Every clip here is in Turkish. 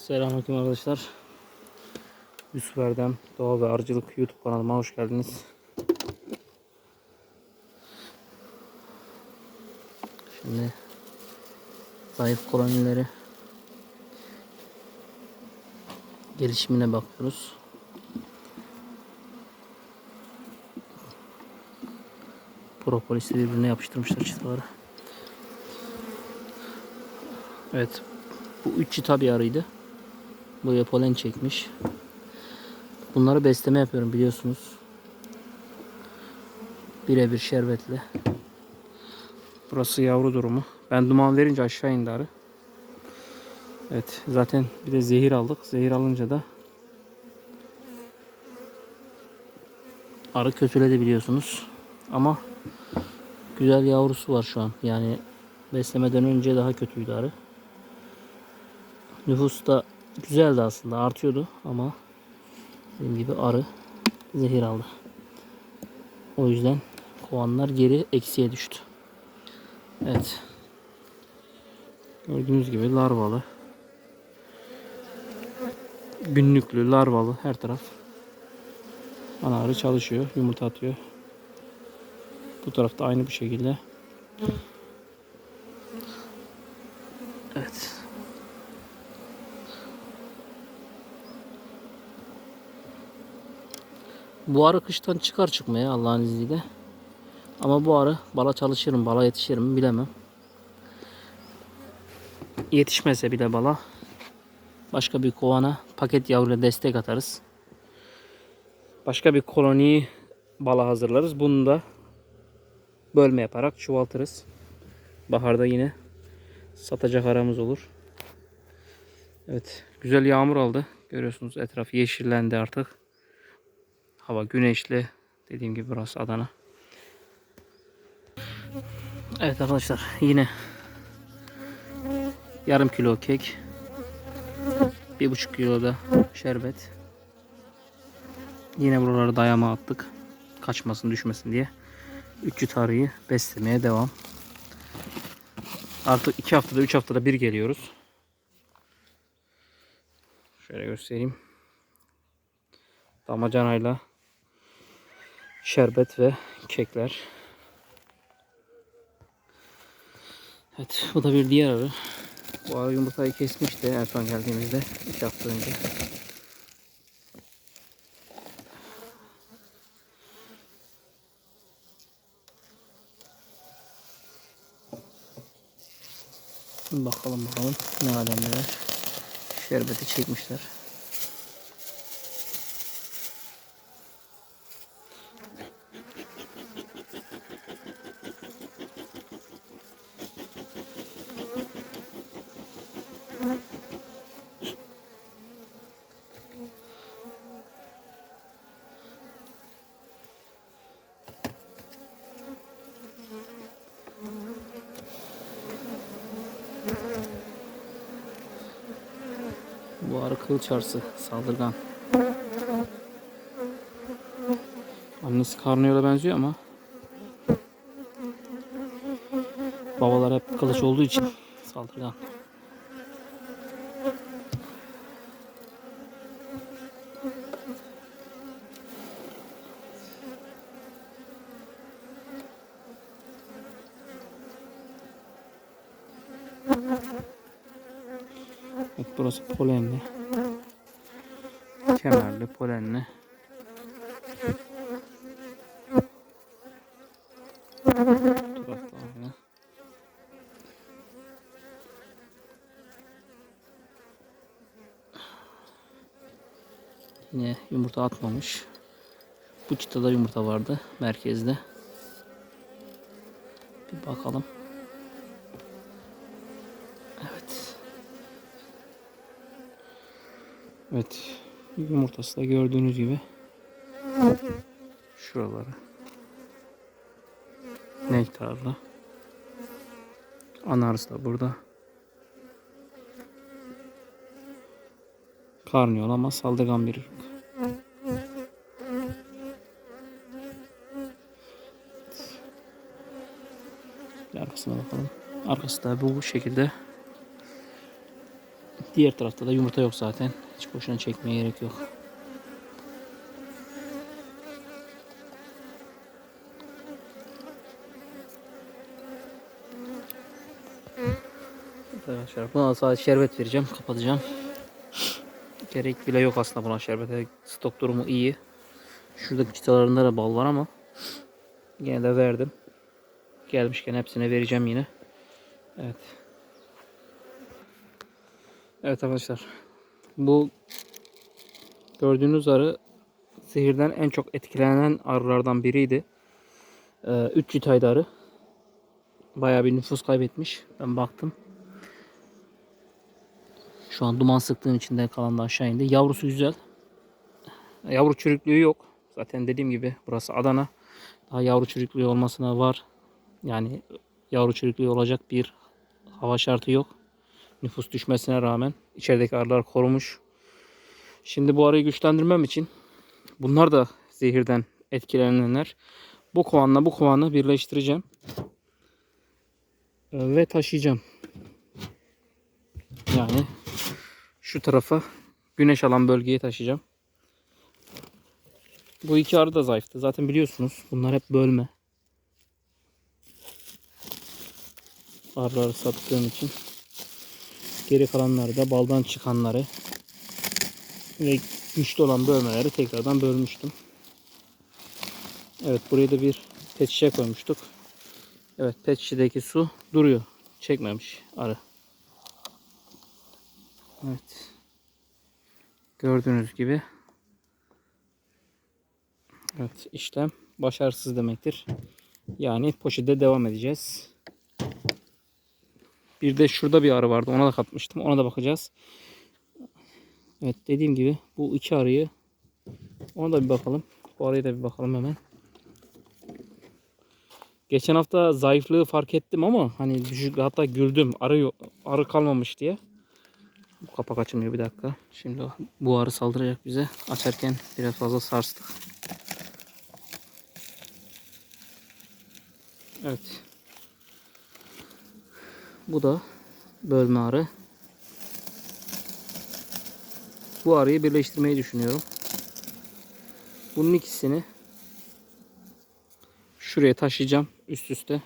Selamünaleyküm arkadaşlar. Yusuf Erdem Doğa ve Arıcılık YouTube kanalıma hoş geldiniz. Şimdi zayıf kolonileri gelişimine bakıyoruz. Propolis'i birbirine yapıştırmışlar çıtaları. Evet. Bu üç çıta bir arıydı. Buraya polen çekmiş. Bunları besleme yapıyorum biliyorsunuz. Birebir şerbetle. Burası yavru durumu. Ben duman verince aşağı indi arı. Evet zaten bir de zehir aldık. Zehir alınca da arı kötüledi biliyorsunuz. Ama güzel yavrusu var şu an. Yani beslemeden önce daha kötüydü arı. Nüfus da güzeldi aslında artıyordu ama dediğim gibi arı zehir aldı. O yüzden kovanlar geri eksiye düştü. Evet. Gördüğünüz gibi larvalı. Günlüklü, larvalı her taraf. Ana arı çalışıyor, yumurta atıyor. Bu tarafta aynı bu şekilde. Bu arı kıştan çıkar çıkmaya Allah'ın izniyle. Ama bu arı bala çalışırım, bala yetişirim bilemem. Yetişmese bile bala başka bir kovana paket yavruyla destek atarız. Başka bir koloniyi bala hazırlarız. Bunu da bölme yaparak çoğaltırız. Baharda yine satacak aramız olur. Evet, güzel yağmur aldı. Görüyorsunuz etraf yeşillendi artık. Hava güneşli. Dediğim gibi burası Adana. Evet arkadaşlar yine yarım kilo kek. Bir buçuk kilo da şerbet. Yine buraları dayama attık. Kaçmasın düşmesin diye. 300 tarıyı beslemeye devam. Artık iki haftada üç haftada bir geliyoruz. Şöyle göstereyim. Damacanayla şerbet ve kekler. Evet bu da bir diğer arı. Bu arı yumurtayı kesmişti en son geldiğimizde. iki hafta önce. Bakalım bakalım ne alemler. Şerbeti çekmişler. Bu arı kılıç arısı saldırgan. Annesi karnıyla benziyor ama babalar hep kılıç olduğu için saldırgan. Evet burası polenli. Kemerli, polenli. Yine yumurta atmamış. Bu çıtada yumurta vardı merkezde. Bir bakalım. Evet. Evet. Yumurtası da gördüğünüz gibi. Şuraları. Nektarlı. Anarız da burada. Karnıyol ama saldırgan bir ırk. Arkasına bakalım. Arkası da bu şekilde Diğer tarafta da yumurta yok zaten. Hiç boşuna çekmeye gerek yok. Arkadaşlar buna sadece şerbet vereceğim. Kapatacağım. Gerek bile yok aslında buna şerbete. Stok durumu iyi. Şuradaki çıtalarında da bal var ama yine de verdim. Gelmişken hepsine vereceğim yine. Evet. Evet arkadaşlar. Bu gördüğünüz arı zehirden en çok etkilenen arılardan biriydi. Ee, 3 çıtaydı arı. Bayağı bir nüfus kaybetmiş. Ben baktım. Şu an duman sıktığın içinde kalan da aşağı indi. Yavrusu güzel. Yavru çürüklüğü yok. Zaten dediğim gibi burası Adana. Daha yavru çürüklüğü olmasına var. Yani yavru çürüklüğü olacak bir hava şartı yok. Nüfus düşmesine rağmen içerideki arılar korumuş. Şimdi bu arıyı güçlendirmem için bunlar da zehirden etkilenenler. Bu kovanla bu kovanı birleştireceğim. Ee, Ve taşıyacağım. Yani şu tarafa güneş alan bölgeye taşıyacağım. Bu iki arı da zayıftı. Zaten biliyorsunuz bunlar hep bölme. Arıları sattığım için. Geri kalanları da baldan çıkanları ve güçlü olan bölmeleri tekrardan bölmüştüm. Evet buraya da bir pet şişe koymuştuk. Evet pet şişedeki su duruyor. Çekmemiş arı. Evet. Gördüğünüz gibi Evet işlem başarısız demektir. Yani poşete devam edeceğiz. Bir de şurada bir arı vardı. Ona da katmıştım. Ona da bakacağız. Evet dediğim gibi bu iki arıyı ona da bir bakalım. Bu arıya da bir bakalım hemen. Geçen hafta zayıflığı fark ettim ama hani düşük hatta güldüm. Arı arı kalmamış diye. Bu kapak açılmıyor bir dakika. Şimdi bu arı saldıracak bize. Açarken biraz fazla sarstık. Evet. Bu da bölme arı. Bu arıyı birleştirmeyi düşünüyorum. Bunun ikisini şuraya taşıyacağım üst üste.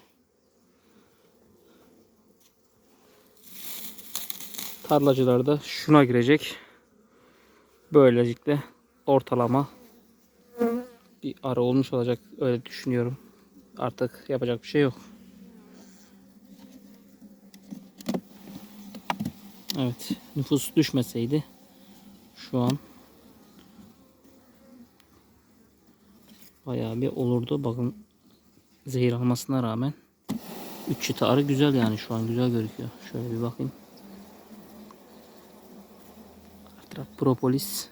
Tarlacılar da şuna girecek. Böylelikle ortalama bir arı olmuş olacak öyle düşünüyorum. Artık yapacak bir şey yok. Evet, nüfus düşmeseydi şu an bayağı bir olurdu. Bakın zehir almasına rağmen 3 çıta arı güzel yani şu an güzel gözüküyor. Şöyle bir bakayım. Taraf propolis.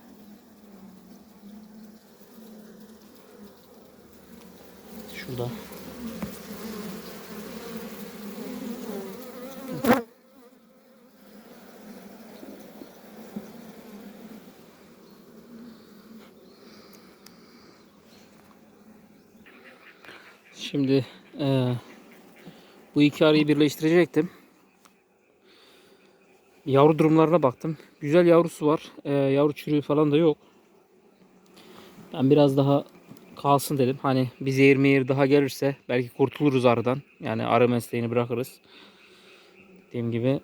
Şurada. Şimdi eee, bu iki arıyı birleştirecektim. Yavru durumlarına baktım. Güzel yavrusu var. Eee, yavru çürüğü falan da yok. Ben biraz daha kalsın dedim. Hani bir zehir mehir daha gelirse belki kurtuluruz arıdan. Yani arı mesleğini bırakırız. Dediğim gibi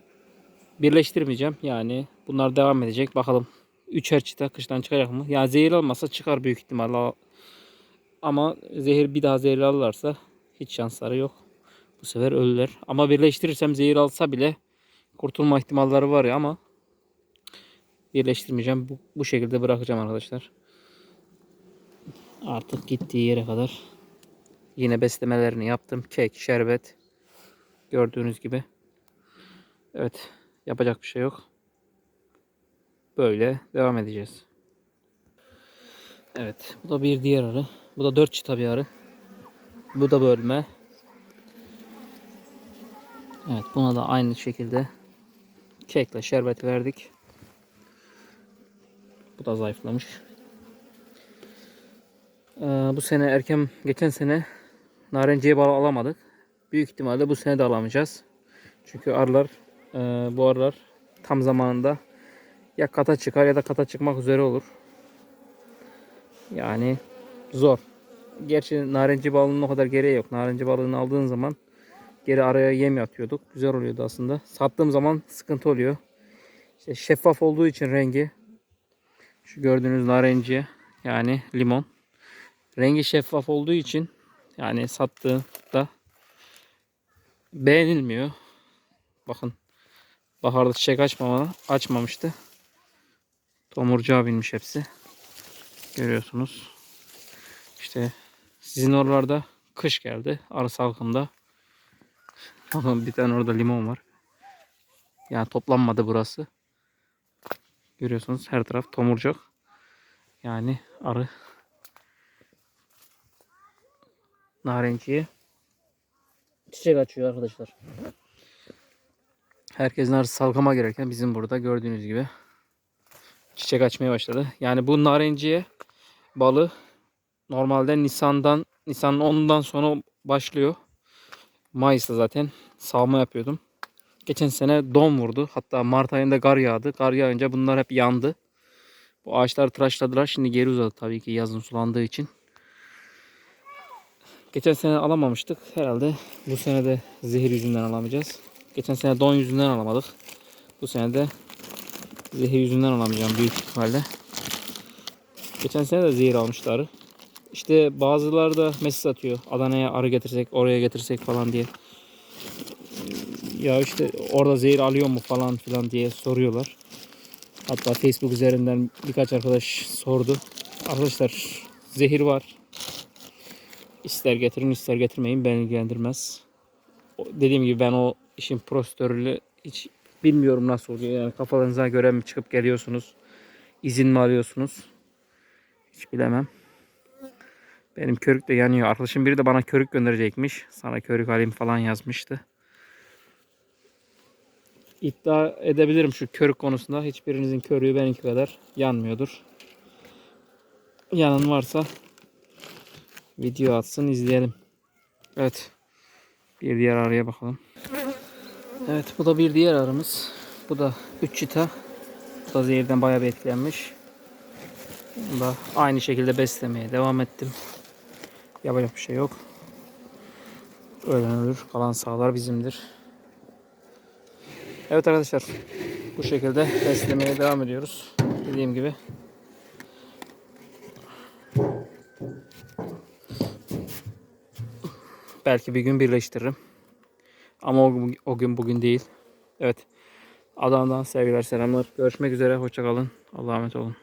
birleştirmeyeceğim. Yani bunlar devam edecek. Bakalım. Üçer çıta kıştan çıkacak mı? Yani zehir almasa çıkar büyük ihtimalle. Ama zehir bir daha zehir alırlarsa hiç şansları yok. Bu sefer ölürler. Ama birleştirirsem zehir alsa bile kurtulma ihtimalleri var ya ama birleştirmeyeceğim. Bu, bu şekilde bırakacağım arkadaşlar. Artık gittiği yere kadar yine beslemelerini yaptım. Kek, şerbet gördüğünüz gibi. Evet, yapacak bir şey yok. Böyle devam edeceğiz. Evet, bu da bir diğer arı. Bu da dört çıta bir arı. Bu da bölme. Evet, buna da aynı şekilde kekle şerbet verdik. Bu da zayıflamış. Ee, bu sene erken geçen sene narenciye bal alamadık. Büyük ihtimalle bu sene de alamayacağız. Çünkü arılar e, bu arılar tam zamanında ya kata çıkar ya da kata çıkmak üzere olur. Yani zor. Gerçi narenci balığının o kadar gereği yok. Narenci balığını aldığın zaman geri araya yem atıyorduk. Güzel oluyordu aslında. Sattığım zaman sıkıntı oluyor. İşte şeffaf olduğu için rengi şu gördüğünüz narenciye yani limon rengi şeffaf olduğu için yani sattığında beğenilmiyor. Bakın baharda çiçek açmamalı, açmamıştı. Tomurcuğa binmiş hepsi. Görüyorsunuz. İşte sizin oralarda kış geldi. Arı salkımda. Bakın bir tane orada limon var. Yani toplanmadı burası. Görüyorsunuz her taraf tomurcak. Yani arı narenciye çiçek açıyor arkadaşlar. Herkesin arısı salkama girerken bizim burada gördüğünüz gibi çiçek açmaya başladı. Yani bu narenciye balı normalde Nisan'dan Nisan'ın 10'undan sonra başlıyor. Mayıs'ta zaten savma yapıyordum. Geçen sene don vurdu. Hatta Mart ayında kar yağdı. Kar yağınca bunlar hep yandı. Bu ağaçları tıraşladılar. Şimdi geri uzadı tabii ki yazın sulandığı için. Geçen sene alamamıştık. Herhalde bu sene de zehir yüzünden alamayacağız. Geçen sene don yüzünden alamadık. Bu sene de zehir yüzünden alamayacağım büyük ihtimalle. Geçen sene de zehir almışlar. İşte bazıları da mesaj atıyor. Adana'ya arı getirsek, oraya getirsek falan diye. Ya işte orada zehir alıyor mu falan filan diye soruyorlar. Hatta Facebook üzerinden birkaç arkadaş sordu. Arkadaşlar zehir var. İster getirin ister getirmeyin beni ilgilendirmez. Dediğim gibi ben o işin prosedürünü hiç bilmiyorum nasıl oluyor. Yani kafanıza göre mi çıkıp geliyorsunuz? İzin mi alıyorsunuz? Hiç bilemem. Benim körük de yanıyor. Arkadaşım biri de bana körük gönderecekmiş. Sana körük alayım falan yazmıştı. İddia edebilirim şu körük konusunda. Hiçbirinizin körüğü benimki kadar yanmıyordur. Yanan varsa video atsın izleyelim. Evet. Bir diğer araya bakalım. Evet bu da bir diğer arımız. Bu da 3 çita. Bu da zehirden bayağı bir etkilenmiş. Bunu da aynı şekilde beslemeye devam ettim. Yapacak bir şey yok. Ölen ölür. Kalan sağlar bizimdir. Evet arkadaşlar. Bu şekilde beslemeye devam ediyoruz. Dediğim gibi. Belki bir gün birleştiririm. Ama o, o gün bugün değil. Evet. Adana'dan sevgiler selamlar. Görüşmek üzere. Hoşçakalın. Allah'a emanet olun.